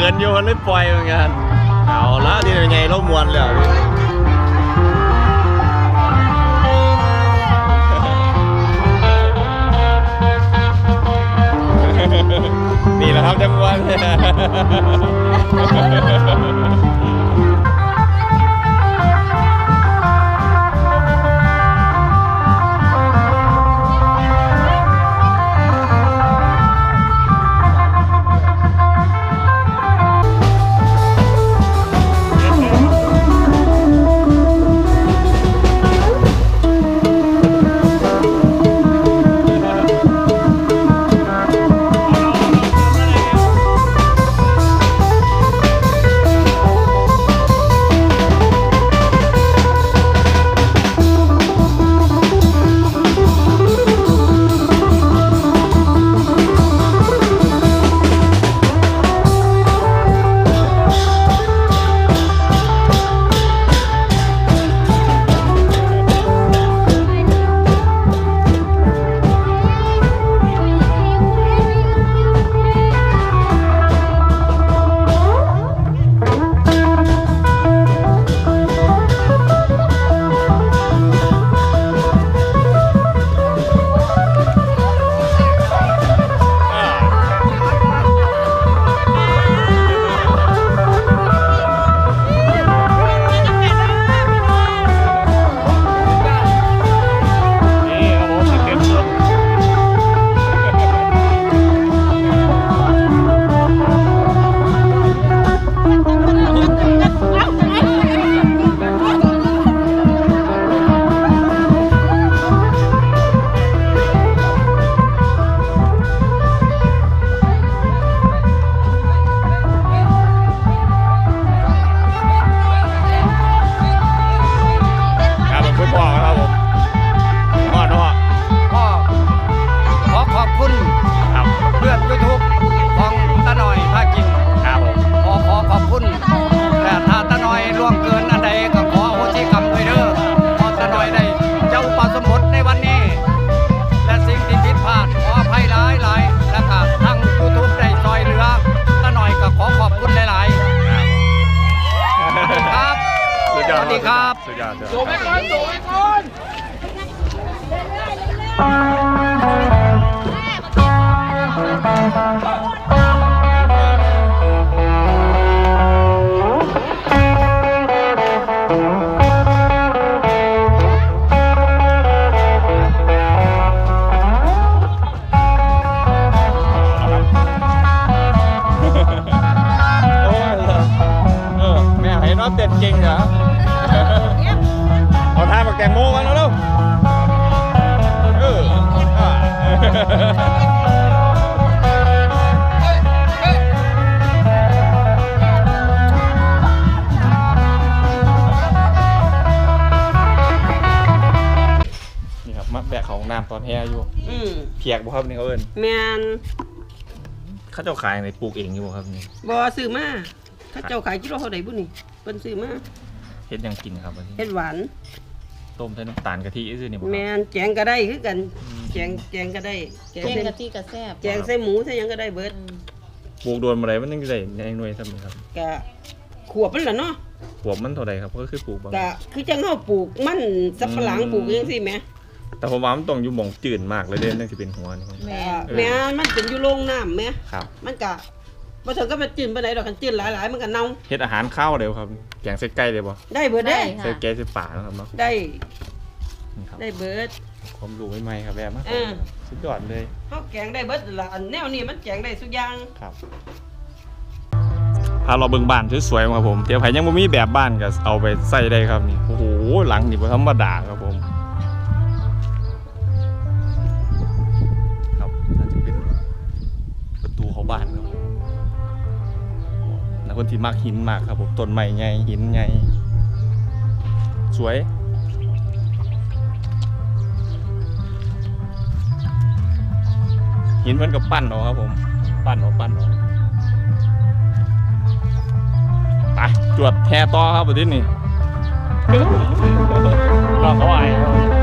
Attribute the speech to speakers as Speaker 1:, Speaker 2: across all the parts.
Speaker 1: ขิน
Speaker 2: อยู่มันเลย
Speaker 3: ปล่อยเหมือนกันเอาละนี่ยังไงเรามวนแล้ว ครับ
Speaker 1: สุดยอ
Speaker 3: ด เขาเจ้าขายในปลูกเองอยู่บ่ครับนี่
Speaker 4: บ่ซื้อมาถ้าเจ้าขายกิโลเท่าใดบุนี่เพิ่นซื้อมา
Speaker 3: เฮ็ดหยังกินครับวันนี้
Speaker 4: เฮ็ดหวาน
Speaker 3: ต้มใส่น้ำตาลกะทิซื่อนี่บ่ค
Speaker 4: แม
Speaker 3: รับ
Speaker 4: นแกงก็ได้คือกันแกงแกงก็ได้แกง
Speaker 5: แกง
Speaker 4: ใส่
Speaker 5: กะทิกะแซ่บ
Speaker 4: แกงใส่หมูใส่หยังก็ได้เบิด
Speaker 5: อืม
Speaker 3: ปลูกโดนมาได้มันยังได้ในหน่วยซ้ำนี่ครับ
Speaker 4: ก็ขวบมันล่ะเนาะ
Speaker 3: หัวมันเท่าใดครับก็คือปลูกบ่
Speaker 4: ก็คือจังเฮาปลูกมันสับปะหลังปลูกจังซี่แหม
Speaker 3: แต่ผมว่ามันต้องอยู่หม่องจืดมากเลยเด้นั่นสิเป็นหัวนี่ครับ
Speaker 5: แม่
Speaker 4: ก็แม่นมันเป็นอยู่โรงน้ำแหม
Speaker 3: ครับ
Speaker 4: มันก็บ่ถึงก็มันจืดปานใดดอกกันจืดหลายๆ มันก็เน่า
Speaker 3: เฮ็ดอาหารข้าวเดียวครับแกงใส่ไก่เดียวบ่
Speaker 4: ได้เบิดเด้
Speaker 3: ใส่แกงใส่ป่านะครับเนาะ
Speaker 4: ได้
Speaker 3: นี่ครับ
Speaker 4: ได้เบิด
Speaker 3: ความรู้ใหม่ๆครับแบบมา
Speaker 4: เออ
Speaker 3: สุดยอดเลย
Speaker 4: เฮาแกงได้เบิดล่ะอันแนวนี้มันแกงได้ทุกอย่าง
Speaker 3: ครับพาเราเบิ่งบ้านสวยๆครับผมเดี๋ยวไผยังบ่มีแบบบ้านก็เอาไปใส่ได้ครับนี่โอ้โหหลังนี่บ่ธรรมดาครับผม คนที่มักหินมากครับผมต้นไม้ไงหินไงสวยหินเพิ่นกับปั้นเนาะครับผม ปั้นเนาะปั้นเนาะไปจวดแท
Speaker 1: ต่อครับวันนี้
Speaker 6: นี่เรา
Speaker 3: เขาไอ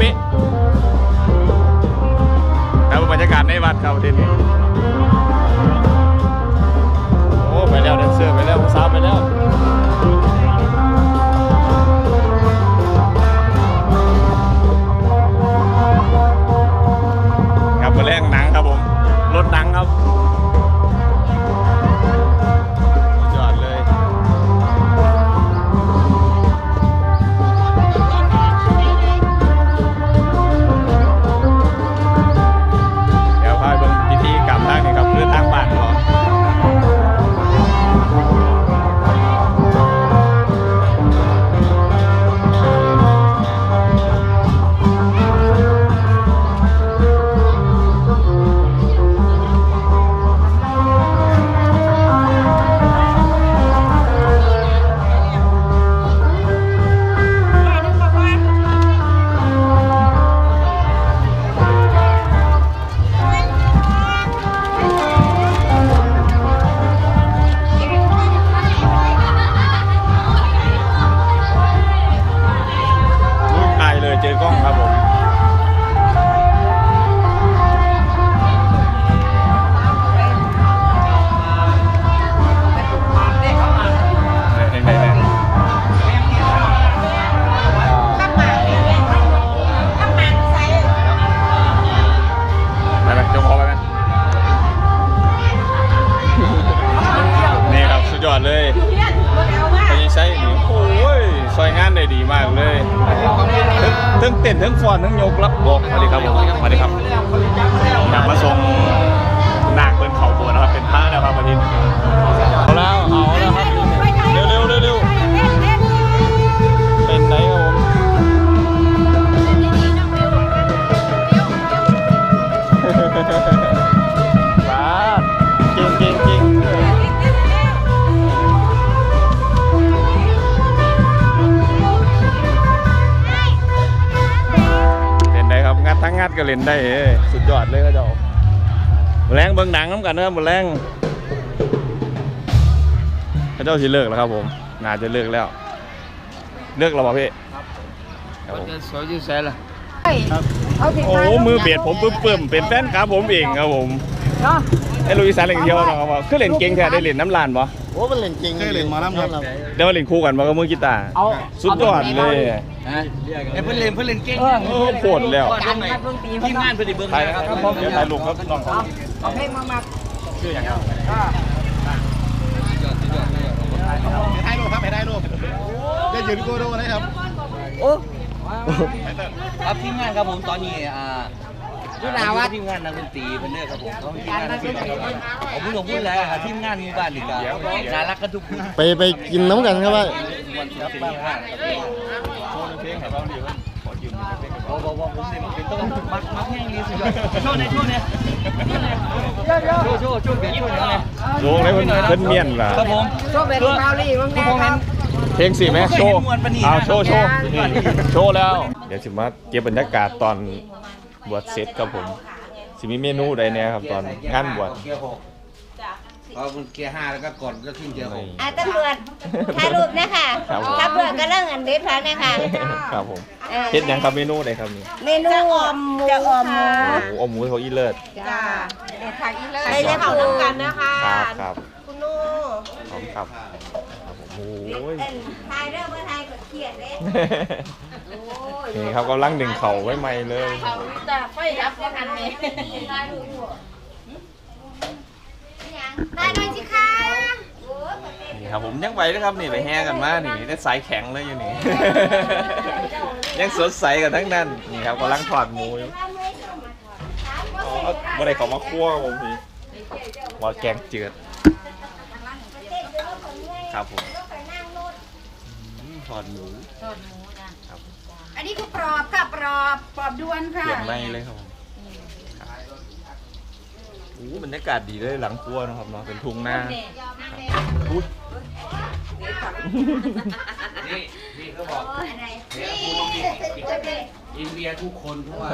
Speaker 3: เป๊ะแล้วบรรยากาศในวัดเขาบทีนี้ เต้ เล่นได้เอ้ยสุดยอดเลยก็เจ้ามื้อแรงเบิ่งหนังน้ำกันนะครับมือแรงเขาเจ้าสิเลิกแล้วครับผมน่าจะเลิกแล้ว เลิกแล้วป่ะพี่ครับผม
Speaker 6: จะสวยอยู่แสนละ
Speaker 3: โอ้โหมือเบียดผมปึ๊บปึ้มเป็นแฟนครับผมเองครับผม ไอ้ลุยสานเล่นเที่ยวนะครับว่าคือเล่นเก่งแท้ได้เล่นน้ำลานปะ
Speaker 2: โอ้มันเล่นจริงเคยเล่นมาแล้วครับ
Speaker 3: ได้มาเล่นคู่กันมากับมือกีตาร์สุดยอดเลย
Speaker 6: เอ้เพื่อนเล่นเพื่อนเล่นเก่ง
Speaker 3: โอ้โหดแล้ว
Speaker 6: ทีมงานเพื่อนดิเบิ้ง
Speaker 3: ถ่ายนะครับผมเดี๋ยวถ่ายรูปครับน้องเขา
Speaker 4: เอาเพลงมามา
Speaker 3: ชื่ออย่างครับ
Speaker 2: ให้รูปครับให้ได้รูปจะยืนโกโดนะครับ
Speaker 6: ครับทีมงานครับผมตอนนี้อ่า ทีมงานนักดนตรีเพื่อนเด้อครับผมเขาทีมงานนักดนตรีผมพูดผมพูดแล้วครับทีมงานมีบ้านอีกแล้วน่ารักกันทุกคน
Speaker 2: ไปไปกินน้ำกันครับว่า
Speaker 6: วันศุกร์ที่ห้าบอกบอกบอกผมเนี่ยมันเป็นต้องมักมักแห้งนี้สุดยอดโชว์ในโชว์เนี่ยโชว์โชว์โชว์เปลี่ยนโชว์เนี่ย
Speaker 3: โลงเลยเพิ่นเพิ่นเมียนล่ะ
Speaker 6: ครับผม
Speaker 4: โชว์แบบเบาลี่มึงแน่ครับ
Speaker 3: เพลงสิแม่โชว์
Speaker 6: เคยเห็นมวลปะนี่
Speaker 3: เอาโชว์โชว์นี่โชว์แล้ว เดี๋ยวสิมาเก็บบรรยากาศตอน บวชเสร็จครับผม สิมีเมนูใดแน่ครับตอนงานบวช
Speaker 6: เกียร์หกเอาเป็นเกียร์ห้าแล้วก็กดก็ขึ้นเกียร์หก
Speaker 5: อะตำรวจถ่ายรูปนะคะ
Speaker 3: ครับผม
Speaker 5: ตำรวจก็เรื่องอันเด็ดพักนะคะ
Speaker 3: ครับผม
Speaker 5: เออ
Speaker 3: เฮ็ดหยังครับเมนูใดครับนี่
Speaker 5: เมนูอมหมูจะอมหมู
Speaker 3: โอ้โหอมหมูเขาอีเลิศ
Speaker 4: จ้าเด็ดผักอีเลย
Speaker 5: ใส่จะผูกกันนะคะ
Speaker 3: ครับครับ
Speaker 5: คุณนู
Speaker 3: พร้อมครับครับ ผมโอ้ย
Speaker 5: เต้นถ่ายเรื่องเมื่อถ่ายก็เครียดเลย
Speaker 3: นี่ครับกำลังดึงเข่าไว้ใหม่เลย
Speaker 5: แต่ไฟดับกันเลยได้หน่อยสิคะ
Speaker 3: นี่ครับผมยังไหวนะครับนี่ไปแห่กันมานี่ได้สายแข็งเลยอยู่นี่ ยังสดใสกันทั้งนั้นนี่ครับกำลังถอดหมูอยู่อ๋อบ่ได้เขามาคั่วครับผมพี่ว่าแกงจืดครับผม อืมถอดหมู
Speaker 5: อันนี้คือกรอบค่ะกรอบกรอบด้วนค่ะ
Speaker 3: เปลี่ยนไม่เลยครับผมครับโอ้บรรยากาศดีเลยหลังครัวนะครับเนาะเป็นทุ่งนาครับอุ๊ย
Speaker 6: นี่นี่เขาบอกอินเดียทุกคนเพราะว่า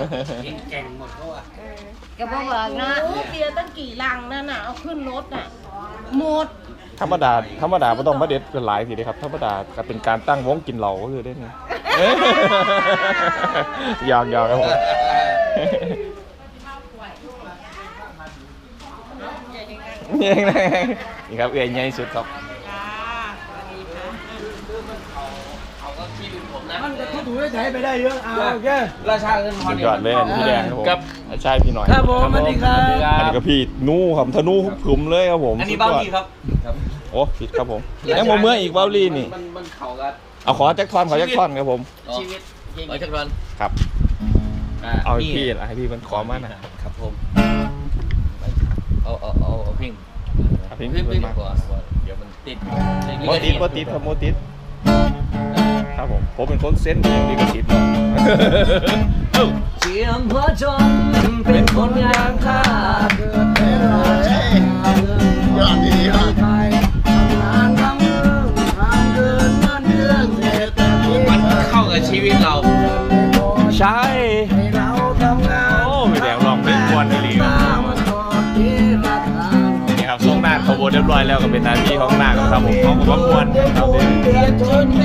Speaker 6: เองแก่งหมดเพราะว่า
Speaker 5: ก็บอกบอกนะ
Speaker 4: เบียร์ตั้งกี่ลังนั่นน่ะเอาขึ้นรถน่ะหมด
Speaker 3: ธรรมดาธรรมดาไม่ต้องมาเด็ดเป็นหลายทีเลยครับ ธรรมดาก็เป็นการตั้งวงกินเหล้าก็คือได้ไงหยอกหยอกครับผมนี่เองนะนี่ครับเอื่อยใหญ่สุดครับ
Speaker 6: ราชาเงินพ
Speaker 3: สุ
Speaker 6: ร
Speaker 3: ดยอดเลยอันนี้พี่แดงครับผม
Speaker 6: กับ
Speaker 3: ใช่พี่หน่อย
Speaker 6: ครับผมสวัสดีครับ
Speaker 3: อันนี้ก็พี่นู่ครับธนูผุมเลยครับผม
Speaker 6: อันนี้
Speaker 3: สุด
Speaker 6: เบ้าย
Speaker 3: อด
Speaker 6: ดีครับ
Speaker 3: โอ้ผิดครับผมยังโมเมื่ออีกเบ้าลี่นี่
Speaker 6: มันมันเข่ากัน
Speaker 3: เอาขอแจ็คทอนขอแจ็คทอนครับผม
Speaker 6: ชีวิตเอจักรวัน
Speaker 3: ครับ เอาให้พี่ละให้พี่มันขอมาหน่อย
Speaker 6: ครับผมเอาเอาเอาเอาพิง
Speaker 3: เอาเพลง
Speaker 6: พิง
Speaker 3: เพิ่
Speaker 6: พิ
Speaker 3: ม
Speaker 6: ง
Speaker 3: มา
Speaker 6: ก่อนเดี๋ยวมันติด
Speaker 3: โมติดโมติดครับโมติด ครับผมผมเป็นคนเส้นเองดีกว่าติดเนาะ
Speaker 6: เสียงหัวจนเป็นคนอย่างข้า
Speaker 2: ยอดดีครับ
Speaker 6: มัน เรี
Speaker 3: ยบร้อยแล้วก็เป็นหน้าที่ของหน้าครับผมเขาบอกว่าควนครับ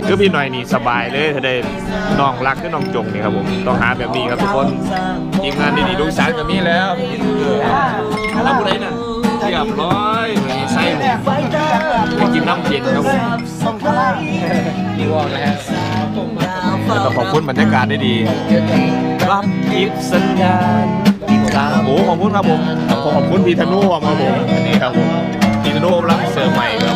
Speaker 3: คือพี่หน่อยนี่สบายเลยถ้าได้น้องรักก็น้องจงนี่ครับผมต้องหาแบบนี้ครับทุกคนทีมงานดีๆดูสารก็มีแล้วแล้วผู้ใดนั่นเรียบร้อยมีไส้ไปกินน้ำเย็นครับผม
Speaker 6: นี่ว่านะฮะ
Speaker 3: แต่ต้องขอบคุณบรรยากาศได้ดีรับกิฟสัญญาณติดตามโอ้ขอบคุณครับผมขอบขอบคุณพีธนูครับผมนี่ครับผม ตีนโนรับเสิร์ฟใหม่ครับ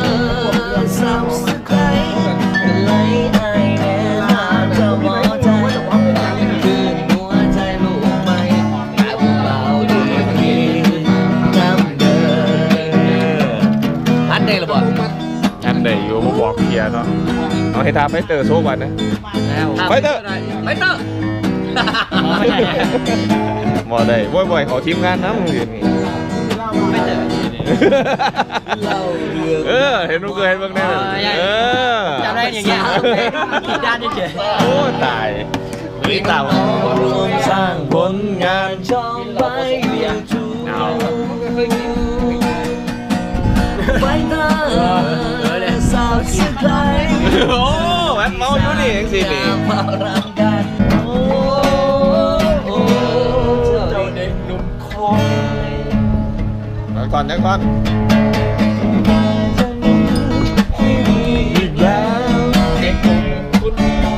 Speaker 6: ได้
Speaker 7: หรอเปล่า
Speaker 3: อันใดอยู่มาบอกเพียเนาะเอให้ทาไฟเตอร์โชคก่อนนะไฟเตอร์
Speaker 6: ไฟเตอ
Speaker 3: ร์มอได้บ่อยๆขอทีมงานนะมึงเรียนนี่
Speaker 6: เถอะ
Speaker 3: เออเห็นลูกเกยเบ้างแน่เออ
Speaker 4: จะได้อย่างเงี้ยคิดด้านเฉย
Speaker 3: โอ้ตายนี่ตาว
Speaker 6: รวมสร้างผลงานชอบไปเรียนชู
Speaker 3: เอา
Speaker 6: ไปเถอะสาวเสียใคร
Speaker 3: โอ้แมันเมาอยู่นี่เองสินี่
Speaker 6: ก่อน
Speaker 3: นะก่อน
Speaker 6: อีกแล้วเด็กหนุ่มคุณ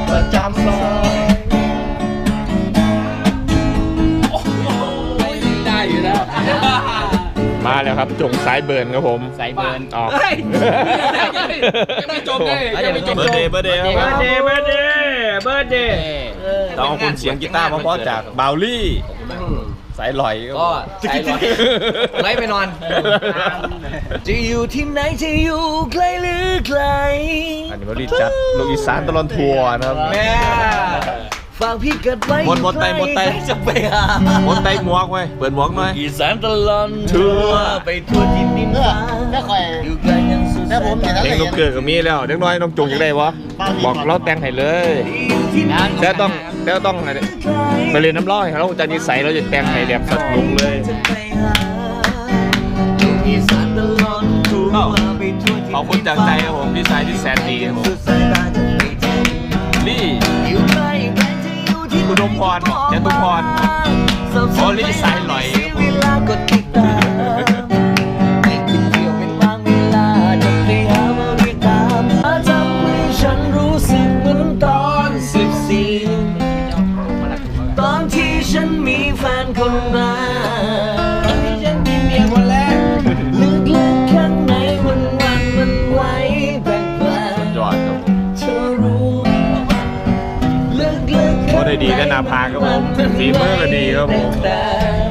Speaker 6: ประจำซอยได้อยู่แล้ว
Speaker 3: มาแล้วครับจงสายเบิร์นครับผม
Speaker 4: ใส่เบิร์น
Speaker 3: ออก
Speaker 6: ยังไม่จบเลยยังไม่จบ
Speaker 3: เบอร์เดย์เบอร์เดย์ครับ
Speaker 4: เบิร์ดเดย์เบิร์ดเดย์เบิร์ดเดย์
Speaker 3: ต้องขอบคุณเสียงกีตาร์เพราะๆจากบาวลี่ สายลอยครับ
Speaker 6: ก็ใส่ร้อยไล่ไปนอน จะอยู่ที่ไหนจะอยู่ใกล้หรือไกล
Speaker 3: อันนี้บาวลี่จัดลูกอีสานตลอดทัวร์นะครับ
Speaker 6: แม่ฝากพี่กัดไว้
Speaker 3: หมดหมดไตหมดไต
Speaker 6: ใครจะไปหา
Speaker 3: มดไตหมวกไว้เปิดหมวกหน่อย
Speaker 6: อีสานตลอดทัวร์ไปทั่วทิศดินฟ้า
Speaker 2: แล้วคอย
Speaker 6: อยู่ไกลยังสุด
Speaker 2: แล้วผมเห็นแล้ว
Speaker 3: เพลงลูกเกิดก็มีแล้วเด็กน้อยน้องจงอยากได้วะบอกเราแต่งให้เลย
Speaker 6: อยู่ที่ไหน
Speaker 3: แล้วต้องแต่ต้องไปเรียนน้ำร้อยเราจะนิสัยเราจะแปลงให้แบบสนุกเลย
Speaker 6: จะไปหาอยู่อีสานตลอดทัวร์ไปทั่วทิศดิน
Speaker 3: ขอบคุณจากใจครับผมพี่ชายที่แสนดีครับผม
Speaker 6: สุดสายตาจะไปถึง
Speaker 3: ลี่
Speaker 6: อยู่ใกล้แม้จะอยู่ที่
Speaker 3: อุดมพรจตุพรโอลิสายหลอย
Speaker 6: ครับ
Speaker 3: ผม นาภาครับผมฝีมือก็ดีครับผม